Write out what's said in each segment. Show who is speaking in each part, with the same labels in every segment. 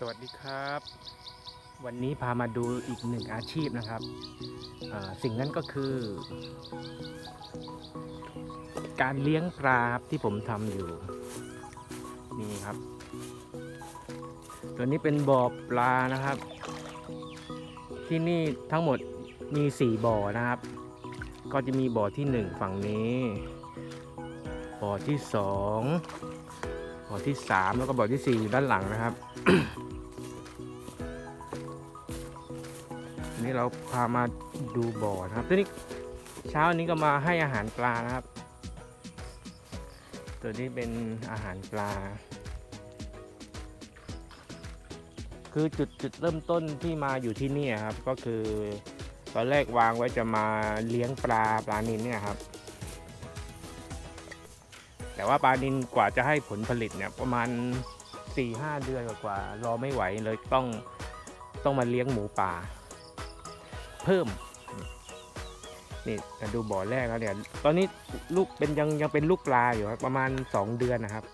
Speaker 1: สวัสดีครับ วันนี้พามาดูอีกหนึ่งอาชีพนะครับ สิ่งนั้นก็คือ การเลี้ยงปลาครับที่ผมทำอยู่ นี่ครับ ตัวนี้เป็นบ่อปลานะครับ ที่นี่ทั้งหมดมีสี่บ่อนะครับ ก็จะมีบ่อที่หนึ่งฝั่งนี้ บ่อที่สองบ่อที่สามแล้วก็บ่อที่สี่อยู่ด้านหลังนะครับ นี้เราพามาดูบ่อนะครับตัวนี้เช้านี้ก็มาให้อาหารปลานะครับ ตัวนี้เป็นอาหารปลา คือจุดจุดเริ่มต้นที่มาอยู่ที่นี่ครับ ก็คือตอนแรกวางไว้จะมาเลี้ยงปลาปลานินเนี่ยครับ แต่ว่าปลานินกว่าจะให้ผลผลิตเนี่ยประมาณ4-5 เดือนกว่าๆรอไม่ไหวเลยต้องต้องมาเลี้ยงหมูป่า เพิ่ม นี่ดูบ่อแรกแล้วเนี่ย ตอนนี้ลูกเป็นยังยังเป็นลูกปลาอยู่ครับ ประมาณ2เดือนนะครับ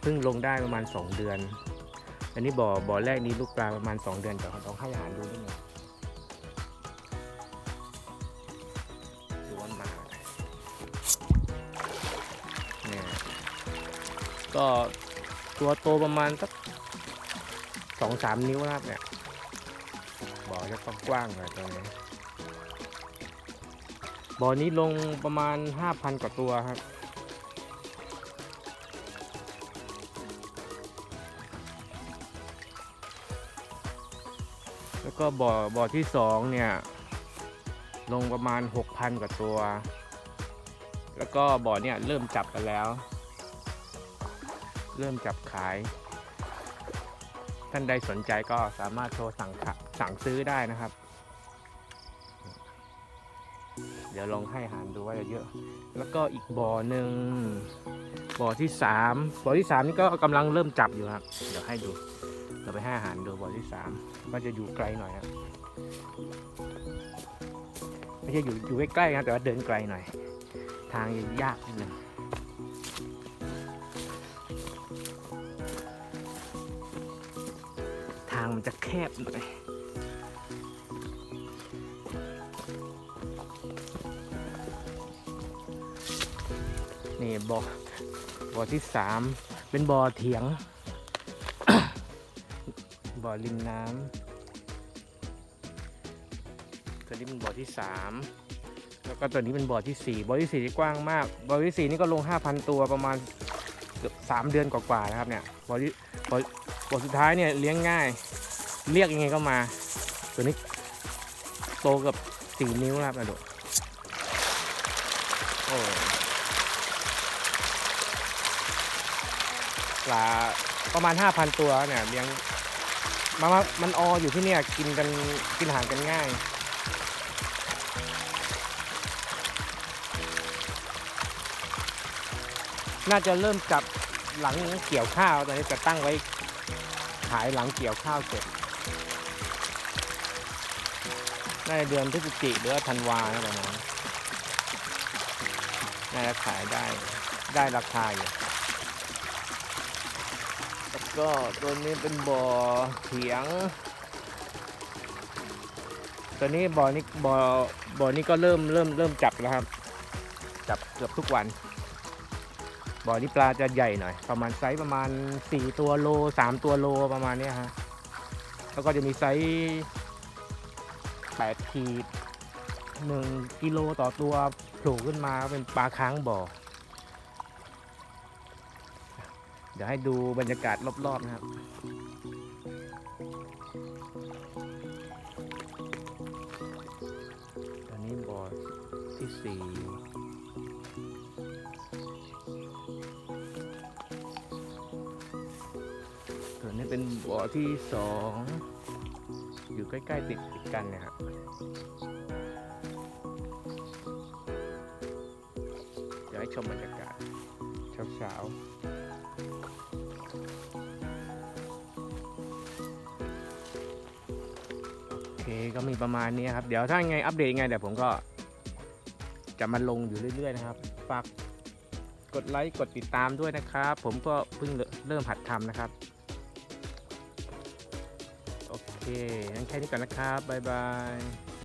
Speaker 1: เพิ่งลงได้ประมาณ2เดือน อันนี้บ่อบ่อแรกนี้ลูกปลาประมาณ2เดือนแต่ต้องให้อาหารดูด้วยไงดูว่ามาเนี่ยก็ตัวโตประมาณสักสองสามนิ้วนะครับเนี่ย บ่อจะต้องกว้างหน่อยตรงนี้บ่อนี้ลงประมาณ 5,000 กว่าตัวครับ แล้วก็บ่อบ่อที่สองเนี่ย ลงประมาณ 6,000 กว่าตัว แล้วก็บ่อเนี่ยเริ่มจับกันแล้ว เริ่มจับขาย ท่านใดสนใจก็สามารถโทรสั่งขะสั่งซื้อได้นะครับ เดี๋ยวลองให้อาหารดูว่าจะเยอะ แล้วก็อีกบ่อหนึ่งบ่อที่สามบ่อที่สามนี่ก็กำลังเริ่มจับอยู่ครับ เดี๋ยวให้ดูเราไปให้อาหารดูบ่อที่สามก็จะอยู่ไกลหน่อยครับไม่ใช่อยู่อยู่ใกล้ๆนะแต่ว่าเดินไกลหน่อย ทางยังยากนิดนึง ทางมันจะแคบหน่อยนี่บ่อบ่อที่สามเป็นบ่อเถียง บ่อริมน้ำตัวนี้เป็นบ่อที่สามแล้วก็ตัวนี้เป็นบ่อที่สี่บ่อที่สี่ที่กว้างมากบ่อที่สี่นี่ก็ลงห้าพันตัวประมาณเกือบสามเดือนกว่าๆนะครับเนี่ยบ่อที่บ่อ บ่อสุดท้ายเนี่ยเลี้ยงง่าย เรียกยังไงก็มา ตัวนี้โตเกับสี่นิ้วนะครับนะดูโอ้ปลาประมาณ 5,000 ตัวเนี่ยเลี้ยงมามามันอออยู่ที่เนี่ยกินกันกินอาหารกันง่ายน่าจะเริ่มจับหลังเกี่ยวข้าวตอนนี้จะตั้งไว้ ขายหลังเกี่ยวข้าวเสร็จน่าจะเดือนพฤศจิกหรือว่าธันวานะประมาณน่าจะขายได้ได้ราคาอยู่แล้วก็ตัวนี้เป็นบ่อเถียง ตัวนี้บ่อนี้บ่อบ่อนี้ก็เริ่มเริ่มเริ่มจับแล้วครับ จับเกือบทุกวัน บ่อนี้ปลาจะใหญ่หน่อย ประมาณไซส์ประมาณ 4 ตัวโล 3 ตัวโลประมาณนี้ฮะ แล้วก็จะมีไซส์8ขีด1กิโลต่อตัวโผล่ขึ้นมาเป็นปลาค้างบ่อ เดี๋ยวให้ดูบรรยากาศรอบ ๆ นะครับอันนี้บ่อที่4 นนี้เป็นบ่อที่สองอยู่ใกล้ๆติดติดกันเนะครับเดี๋ยวให้ชมบรรยากาศเช้าๆโอเคก็มีประมาณนี้ครับ เดี๋ยวถ้าไงอัปเดตยังไงเดี๋ยวผมก็ จะมาลงอยู่เรื่อยๆนะครับ ฝากกดไลค์กดติดตามด้วยนะครับ ผมก็เพิ่งเริ่มหัดทำนะครับ เคงั้นแค่นี้ก่อนนะครับ บ๊ายบาย